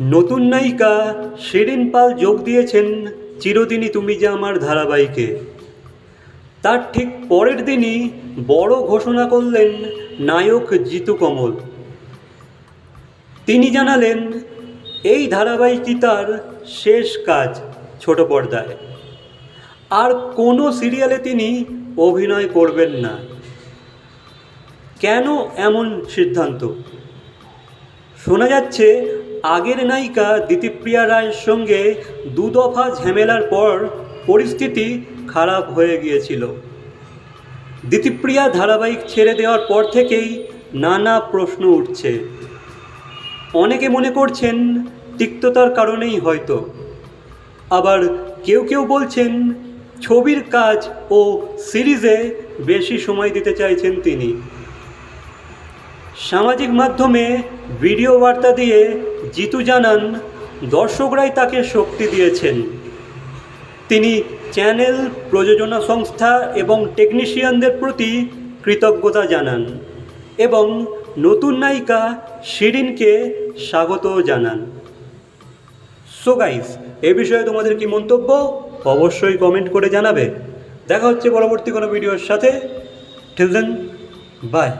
নতুন নায়িকা শিরিন পাল যোগ দিয়েছেন চিরদিনই তুমি যে আমার ধারাবাহিকে। তার ঠিক পরের দিনই বড় ঘোষণা করলেন নায়ক জিতু কমল। তিনি জানালেন, এই ধারাবাহিকই তার শেষ কাজ ছোট পর্দায়। আর কোনো সিরিয়ালে তিনি অভিনয় করবেন না। কেন এমন সিদ্ধান্ত? শোনা যাচ্ছে আগের নায়িকা দিতিপ্রিয়া রায়ের সঙ্গে দু দফা ঝামেলার পর পরিস্থিতি খারাপ হয়ে গিয়েছিল। দিতিপ্রিয়া ধারাবাহিক ছেড়ে দেওয়ার পর থেকেই নানা প্রশ্ন উঠছে। অনেকে মনে করছেন তিক্ততার কারণেই হয়তো। আবার কেউ কেউ বলছেন ছবির কাজ ও সিরিজে বেশি সময় দিতে চাইছেন তিনি। সামাজিক মাধ্যমে ভিডিও বার্তা দিয়ে জিতু জানান, দর্শকরাই তাকে শক্তি দিয়েছেন। তিনি চ্যানেল, প্রযোজনা সংস্থা এবং টেকনিশিয়ানদের প্রতি কৃতজ্ঞতা জানান এবং নতুন নায়িকা শিরিনকে স্বাগত জানান। সো গাইস এ বিষয়ে তোমাদের কি মন্তব্য? অবশ্যই কমেন্ট করে জানাবে। দেখা হচ্ছে পরবর্তী কোনো ভিডিওর সাথে। Till then by